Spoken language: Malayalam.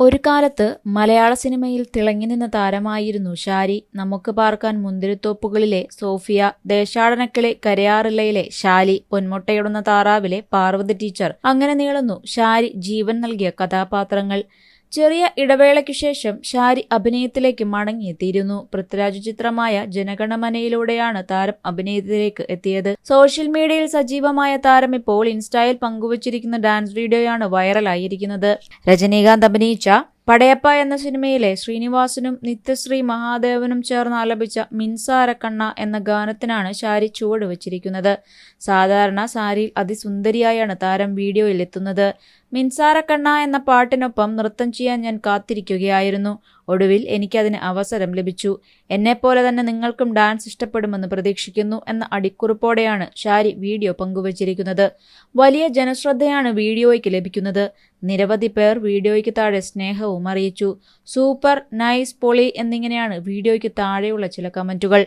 ഒരു കാലത്ത് മലയാള സിനിമയിൽ തിളങ്ങി നിന്ന താരമായിരുന്നു ഷാരി. നമുക്ക് പാർക്കാൻ മുന്തിരിത്തോപ്പുകളിലെ സോഫിയ ദേശാടനക്കിളി കരയാറില്ലയിലെ ഷാലി പൊന്മുട്ടയിടുന്ന താറാവിലെ പാർവതി ടീച്ചർ. അങ്ങനെ നീളുന്നു ഷാരി ജീവൻ നൽകിയ കഥാപാത്രങ്ങൾ. ചെറിയ ഇടവേളയ്ക്കു ശേഷം ഷാരി അഭിനയത്തിലേക്ക് മടങ്ങിയെത്തിയിരുന്നു. പൃഥ്വിരാജ് ചിത്രമായ ജനഗണമനയിലൂടെയാണ് താരം അഭിനയത്തിലേക്ക് എത്തിയത്. സോഷ്യൽ മീഡിയയിൽ സജീവമായ താരം ഇപ്പോൾ ഇൻസ്റ്റയിൽ പങ്കുവച്ചിരിക്കുന്ന ഡാൻസ് വീഡിയോയാണ് വൈറലായിരിക്കുന്നത്. രജനീകാന്ത് അഭിനയിച്ച പടയപ്പ എന്ന സിനിമയിലെ ശ്രീനിവാസനും നിത്യശ്രീ മഹാദേവനും ചേർന്ന് ആലപിച്ച മിൻസാരക്കണ്ണ എന്ന ഗാനത്തിനാണ് ശാരി ചുവട് വച്ചിരിക്കുന്നത്. സാധാരണ സാരിയിൽ അതിസുന്ദരിയായാണ് താരം വീഡിയോയിൽ എത്തുന്നത് മിൻസാരക്കണ്ണ എന്ന പാട്ടിനൊപ്പം നൃത്തം ചെയ്യാൻ ഞാൻ കാത്തിരിക്കുകയായിരുന്നു. ഒടുവിൽ എനിക്കതിന് അവസരം ലഭിച്ചു. എന്നെപ്പോലെ തന്നെ നിങ്ങൾക്കും ഡാൻസ് ഇഷ്ടപ്പെടുമെന്ന് പ്രതീക്ഷിക്കുന്നു എന്ന അടിക്കുറിപ്പോടെയാണ് ഷാരി വീഡിയോ പങ്കുവച്ചിരിക്കുന്നത്. വലിയ ജനശ്രദ്ധയാണ് വീഡിയോയ്ക്ക് ലഭിക്കുന്നത്. നിരവധി പേർ വീഡിയോയ്ക്ക് താഴെ സ്നേഹവും അറിയിച്ചു. സൂപ്പർ നൈസ് പൊളി എന്നിങ്ങനെയാണ് വീഡിയോയ്ക്ക് താഴെയുള്ള ചില കമന്റുകൾ.